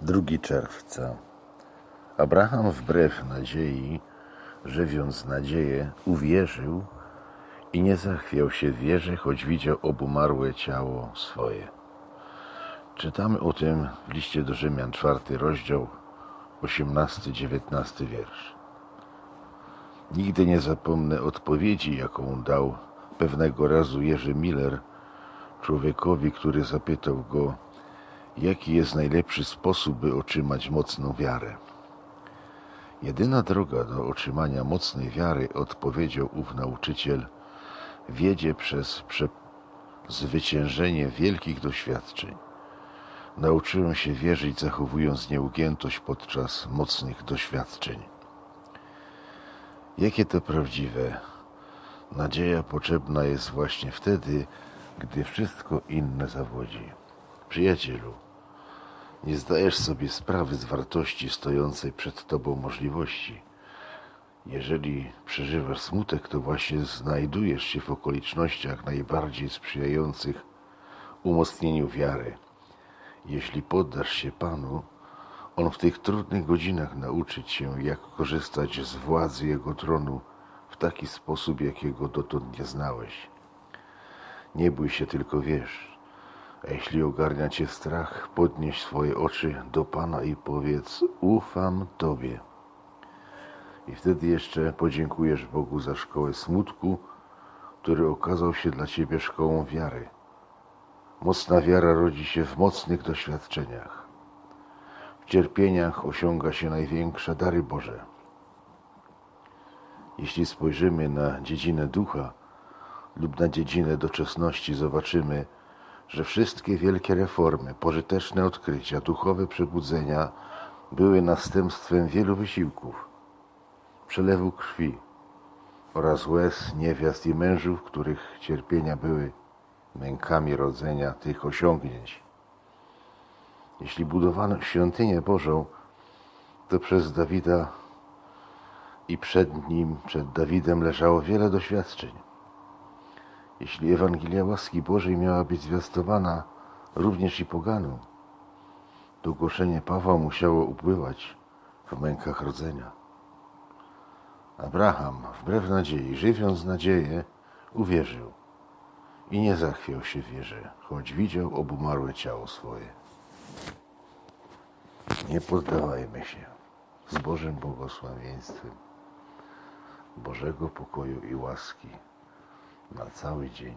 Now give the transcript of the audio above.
2 czerwca. Abraham wbrew nadziei, żywiąc nadzieję, uwierzył i nie zachwiał się wierze, choć widział obumarłe ciało swoje. Czytamy o tym w liście do Rzymian, czwarty rozdział, 18-19 wiersz. Nigdy nie zapomnę odpowiedzi, jaką dał pewnego razu Jerzy Miller człowiekowi, który zapytał go, jaki jest najlepszy sposób, by otrzymać mocną wiarę. Jedyna droga do otrzymania mocnej wiary, odpowiedział ów nauczyciel, wiedzie przez zwyciężenie wielkich doświadczeń. Nauczyłem się wierzyć, zachowując nieugiętość podczas mocnych doświadczeń. Jakie to prawdziwe? Nadzieja potrzebna jest właśnie wtedy, gdy wszystko inne zawodzi. Przyjacielu, nie zdajesz sobie sprawy z wartości stojącej przed tobą możliwości. Jeżeli przeżywasz smutek, to właśnie znajdujesz się w okolicznościach najbardziej sprzyjających umocnieniu wiary. Jeśli poddasz się Panu, On w tych trudnych godzinach nauczy cię, jak korzystać z władzy Jego tronu w taki sposób, jakiego dotąd nie znałeś. Nie bój się, tylko wiesz. Jeśli ogarnia cię strach, podnieś swoje oczy do Pana i powiedz: Ufam Tobie. I wtedy jeszcze podziękujesz Bogu za szkołę smutku, który okazał się dla ciebie szkołą wiary. Mocna wiara rodzi się w mocnych doświadczeniach. W cierpieniach osiąga się największe dary Boże. Jeśli spojrzymy na dziedzinę ducha lub na dziedzinę doczesności, zobaczymy, że wszystkie wielkie reformy, pożyteczne odkrycia, duchowe przebudzenia były następstwem wielu wysiłków, przelewu krwi oraz łez niewiast i mężów, których cierpienia były mękami rodzenia tych osiągnięć. Jeśli budowano świątynię Bożą, to przez Dawida i przed nim, przed Dawidem leżało wiele doświadczeń. Jeśli Ewangelia łaski Bożej miała być zwiastowana również i poganom, to głoszenie Pawła musiało upływać w mękach rodzenia. Abraham, wbrew nadziei, żywiąc nadzieję, uwierzył i nie zachwiał się wierze, choć widział obumarłe ciało swoje. Nie poddawajmy się z Bożym błogosławieństwem Bożego pokoju i łaski na cały dzień.